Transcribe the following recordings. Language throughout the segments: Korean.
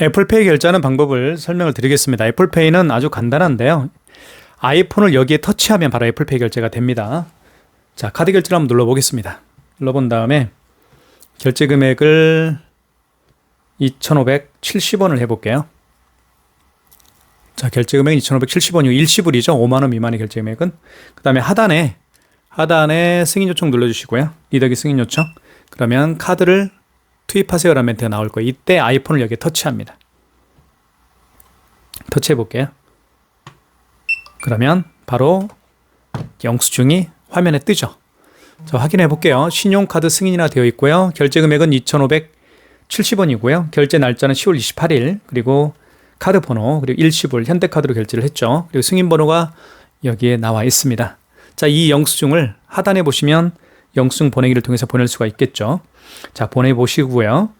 애플페이 결제하는 방법을 설명을 드리겠습니다. 애플페이는 아주 간단한데요. 아이폰을 여기에 터치하면 바로 애플페이 결제가 됩니다. 자, 카드 결제를 한번 눌러보겠습니다. 눌러본 다음에 결제 금액을 2,570원을 해볼게요. 자, 결제 금액은 2,570원이고 일시불이죠. 5만 원 미만의 결제 금액은. 그 다음에 하단에 하단에 승인 요청 눌러 주시고요. 리더기 승인 요청. 그러면 카드를 투입하세요라는 멘트가 나올 거예요. 이때 아이폰을 여기에 터치합니다. 터치해 볼게요. 그러면 바로 영수증이 화면에 뜨죠. 자, 확인해 볼게요. 신용카드 승인이나 되어 있고요. 결제 금액은 2,570원이고요. 결제 날짜는 10월 28일. 그리고 카드 번호, 그리고 일시불 현대카드로 결제를 했죠. 그리고 승인 번호가 여기에 나와 있습니다. 자, 이 영수증을 하단에 보시면 영수증 보내기를 통해서 보낼 수가 있겠죠. 자, 보내보시고요.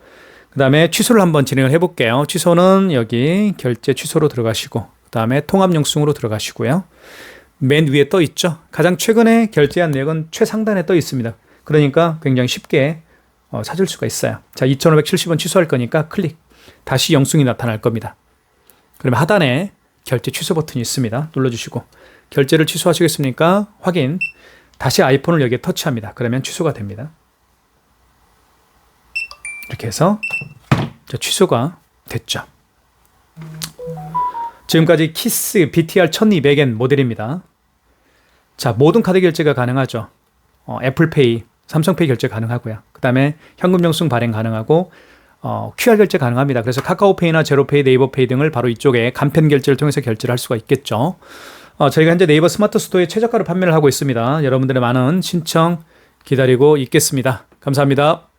그 다음에 취소를 한번 진행을 해볼게요. 취소는 여기 결제 취소로 들어가시고, 그 다음에 통합 영수증으로 들어가시고요. 맨 위에 떠 있죠. 가장 최근에 결제한 내역은 최상단에 떠 있습니다. 그러니까 굉장히 쉽게 어, 찾을 수가 있어요. 자, 2,570원 취소할 거니까 클릭. 다시 영수증이 나타날 겁니다. 그러면 하단에 결제 취소 버튼이 있습니다. 눌러주시고 결제를 취소하시겠습니까? 확인. 다시 아이폰을 여기에 터치합니다. 그러면 취소가 됩니다. 이렇게 해서 자, 취소가 됐죠. 지금까지 키스 BTR 1200엔 모델입니다. 자, 모든 카드 결제가 가능하죠. 어, 애플페이, 삼성페이 결제 가능하고요. 그 다음에 현금 영수증 발행 가능하고 어, QR 결제 가능합니다. 그래서 카카오페이나 제로페이, 네이버페이 등을 바로 이쪽에 간편 결제를 통해서 결제를 할 수가 있겠죠. 어, 저희가 현재 네이버 스마트 스토어에 최저가로 판매를 하고 있습니다. 여러분들의 많은 신청 기다리고 있겠습니다. 감사합니다.